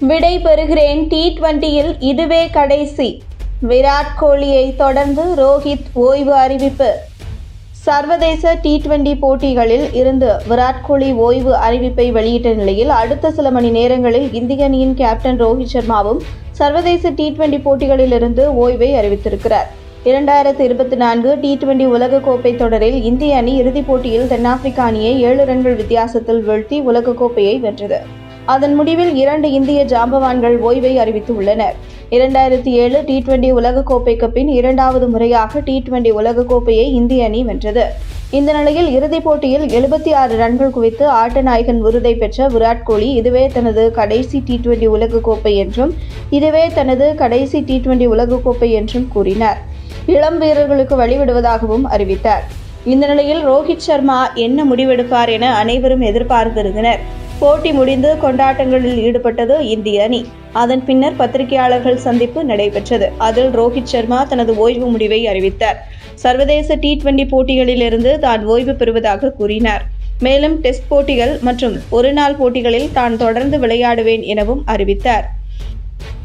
விடை பெறுகிறேன் டி டுவெண்டியில் இதுவே கடைசி. விராட் கோலியை தொடர்ந்து ரோஹித் ஓய்வு அறிவிப்பு. சர்வதேச டி டுவெண்டி போட்டிகளில் இருந்து விராட் கோலி ஓய்வு அறிவிப்பை வெளியிட்ட நிலையில் அடுத்த சில மணி நேரங்களில் இந்திய அணியின் கேப்டன் ரோஹித் சர்மாவும் சர்வதேச டி டுவெண்டி போட்டிகளிலிருந்து ஓய்வை அறிவித்திருக்கிறார். இரண்டாயிரத்து இருபத்தி நான்கு டி டுவெண்டி உலகக்கோப்பை தொடரில் இந்திய அணி இறுதிப் போட்டியில் தென்னாப்பிரிக்க அணியை ஏழு ரன்கள் வித்தியாசத்தில் வீழ்த்தி உலகக்கோப்பையை வென்றது. அதன் முடிவில் இரண்டு இந்திய ஜாம்பவான்கள் ஓய்வை அறிவித்துள்ளனர். இரண்டாயிரத்தி ஏழு டி டுவெண்டி உலகக்கோப்பைக்கு பின் இரண்டாவது முறையாக டி டுவெண்டி உலகக்கோப்பையை இந்திய அணி வென்றது. இந்த நிலையில் இறுதிப் போட்டியில் எழுபத்தி ஆறு ரன்கள் குவித்து ஆட்ட நாயகன் விருதை பெற்ற விராட் கோலி இதுவே தனது கடைசி டி டுவெண்டி உலகக்கோப்பை என்றும் இதுவே தனது கடைசி டி டுவெண்டி உலகக்கோப்பை என்றும் கூறினார். இளம் வீரர்களுக்கு வழிவிடுவதாகவும் அறிவித்தார். இந்த நிலையில் ரோஹித் சர்மா என்ன முடிவெடுப்பார் என அனைவரும் எதிர்பார்த்திருந்தனர். போட்டி முடிந்து கொண்டாட்டங்களில் ஈடுபட்டது இந்திய அணி. அதன் பின்னர் பத்திரிகையாளர்கள் சந்திப்பு நடைபெற்றது. அதில் ரோஹித் சர்மா தனது ஓய்வு முடிவை அறிவித்தார். சர்வதேச டி டுவெண்டி போட்டிகளிலிருந்து தான் ஓய்வு பெறுவதாக கூறினார். மேலும் டெஸ்ட் போட்டிகள் மற்றும் ஒருநாள் போட்டிகளில் தான் தொடர்ந்து விளையாடுவேன் எனவும் அறிவித்தார்.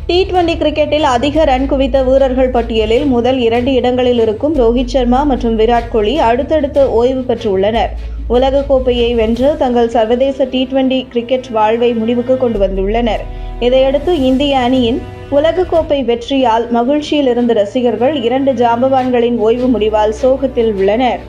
டி டுவெண்டி கிரிக்கெட்டில் அதிக ரன் குவித்த வீரர்கள் பட்டியலில் முதல் இரண்டு இடங்களில் இருக்கும் ரோஹித் சர்மா மற்றும் விராட் கோலி அடுத்தடுத்து ஓய்வு பெற்றுள்ளனர். உலகக்கோப்பையை வென்று தங்கள் சர்வதேச டி டுவெண்டி கிரிக்கெட் வாழ்வை முடிவுக்கு கொண்டு வந்துள்ளனர். இதையடுத்து இந்திய அணியின் உலகக்கோப்பை வெற்றியால் மகிழ்ச்சியில் இருந்த ரசிகர்கள் இரண்டு ஜாம்பவான்களின் ஓய்வு முடிவால் சோகத்தில் உள்ளனர்.